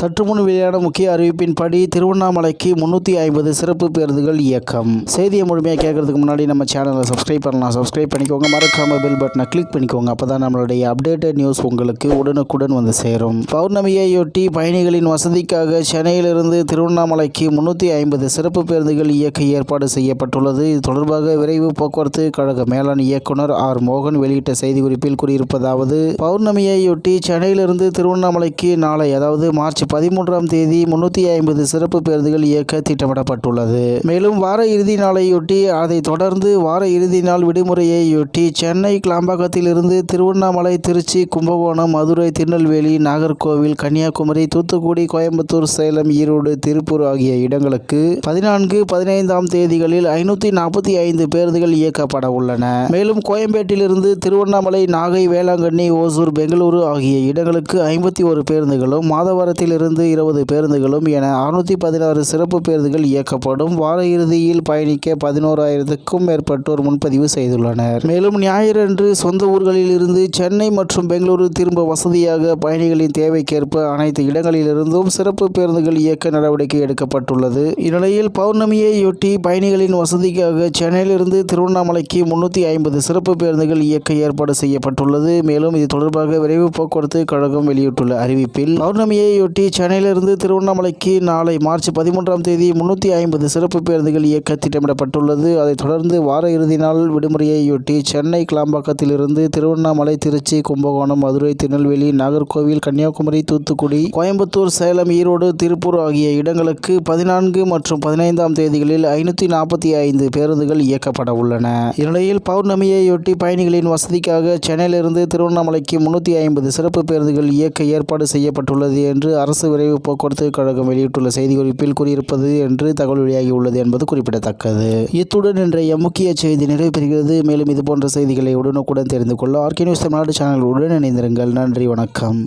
சற்று முன் வெளியான முக்கிய அறிவிப்பின்படி திருவண்ணாமலைக்கு முன்னூற்றி ஐம்பது சிறப்பு பேருந்துகள் இயக்கம். செய்தியை முழுமையாக கேட்கறதுக்கு முன்னாடி நம்ம சேனலை சப்ஸ்கிரைப் பண்ணலாம். சப்ஸ்கிரைப் பண்ணிக்கோங்க. மறக்காம பெல் பட்டனை கிளிக் பண்ணிக்கோங்க. அப்போ தான் நம்மளுடைய அப்டேட்டட் நியூஸ் உங்களுக்கு உடனுக்குடன் வந்து சேரும். பௌர்ணமியையொட்டி பயணிகளின் வசதிக்காக சென்னையிலிருந்து திருவண்ணாமலைக்கு முன்னூற்றி ஐம்பது சிறப்பு பேருந்துகள் இயக்க ஏற்பாடு செய்யப்பட்டுள்ளது. இது தொடர்பாக விரைவு போக்குவரத்து கழக மேலாண் இயக்குனர் ஆர் மோகன் வெளியிட்ட செய்திக்குறிப்பில் கூறியிருப்பதாவது பௌர்ணமியையொட்டி சென்னையிலிருந்து திருவண்ணாமலைக்கு நாளை அதாவது மார்ச் பதிமூன்றாம் தேதி முன்னூற்றி ஐம்பது சிறப்பு பேருந்துகள் இயக்க திட்டமிடப்பட்டுள்ளது. மேலும் வார இறுதி நாளையொட்டி அதைத் தொடர்ந்து வார இறுதி நாள் விடுமுறையையொட்டி சென்னை கிளாம்பாக்கத்திலிருந்து திருவண்ணாமலை திருச்சி கும்பகோணம் மதுரை திருநெல்வேலி நாகர்கோவில் கன்னியாகுமரி தூத்துக்குடி கோயம்புத்தூர் சேலம் ஈரோடு திருப்பூர் ஆகிய இடங்களுக்கு பதினான்கு பதினைந்தாம் தேதிகளில் ஐநூற்றி நாற்பத்தி ஐந்து பேருந்துகள் இயக்கப்பட உள்ளன. மேலும் கோயம்பேட்டிலிருந்து திருவண்ணாமலை நாகை வேளாங்கண்ணி ஓசூர் பெங்களூரு ஆகிய இடங்களுக்கு ஐம்பத்தி ஒரு பேருந்துகளும் மாதவரத்திலிருந்து இருபது பேருந்துகளும் என அறுநூற்றி பதினாறு சிறப்பு பேருந்துகள் இயக்கப்படும். வார இறுதியில் பயணிக்க பதினோராயிரத்துக்கும் மேற்பட்டோர் முன்பதிவு செய்துள்ளனர். மேலும் ஞாயிறன்று சொந்த ஊர்களில் இருந்து சென்னை மற்றும் பெங்களூரு திரும்ப வசதியாக பயணிகளின் தேவைக்கேற்ப அனைத்து இடங்களிலிருந்தும் சிறப்பு பேருந்துகள் இயக்க நடவடிக்கை எடுக்கப்பட்டுள்ளது. இந்நிலையில் பௌர்ணமியையொட்டி பயணிகளின் வசதிக்காக சென்னையிலிருந்து திருவண்ணாமலைக்கு முன்னூற்றி ஐம்பது சிறப்பு பேருந்துகள் இயக்க ஏற்பாடு செய்யப்பட்டுள்ளது. மேலும் இது தொடர்பாக விரைவு போக்குவரத்து கழகம் வெளியிட்டுள்ள அறிவிப்பில் பௌர்ணமியையொட்டி சென்னையிலிருந்து திருவண்ணாமலைக்கு நாளை மார்ச் பதிமூன்றாம் தேதி முன்னூற்றி ஐம்பது சிறப்பு பேருந்துகள் இயக்க திட்டமிடப்பட்டுள்ளது. அதைத் தொடர்ந்து வார இறுதி நாள் விடுமுறையையொட்டி சென்னை கிளாம்பாக்கத்திலிருந்து திருவண்ணாமலை திருச்சி கும்பகோணம் மதுரை திருநெல்வேலி நாகர்கோவில் கன்னியாகுமரி தூத்துக்குடி கோயம்புத்தூர் சேலம் ஈரோடு திருப்பூர் ஆகிய இடங்களுக்கு பதினான்கு மற்றும் பதினைந்தாம் தேதிகளில் ஐநூற்றி நாற்பத்தி ஐந்து பேருந்துகள் இயக்கப்பட உள்ளன. இந்நிலையில் பௌர்ணமியையொட்டி பயணிகளின் வசதிக்காக சென்னையிலிருந்து திருவண்ணாமலைக்கு முன்னூற்றி ஐம்பது சிறப்பு பேருந்துகள் இயக்க ஏற்பாடு செய்யப்பட்டுள்ளது என்று அரசு விரைவு போக்குவரத்து கழகம் வெளியிட்டுள்ள செய்திக்குறிப்பில் கூறியிருப்பது என்று தகவல் வெளியாகியுள்ளது என்பது குறிப்பிடத்தக்கது. இத்துடன் இன்றைய முக்கிய செய்தி நிறைவு பெறுகிறது. மேலும் இதுபோன்ற செய்திகளை உடனுக்குடன் தெரிந்து கொள்ள ஆர்கே நியூஸ் தமிழ்நாடு உடன் இணைந்திருங்கள். நன்றி வணக்கம்.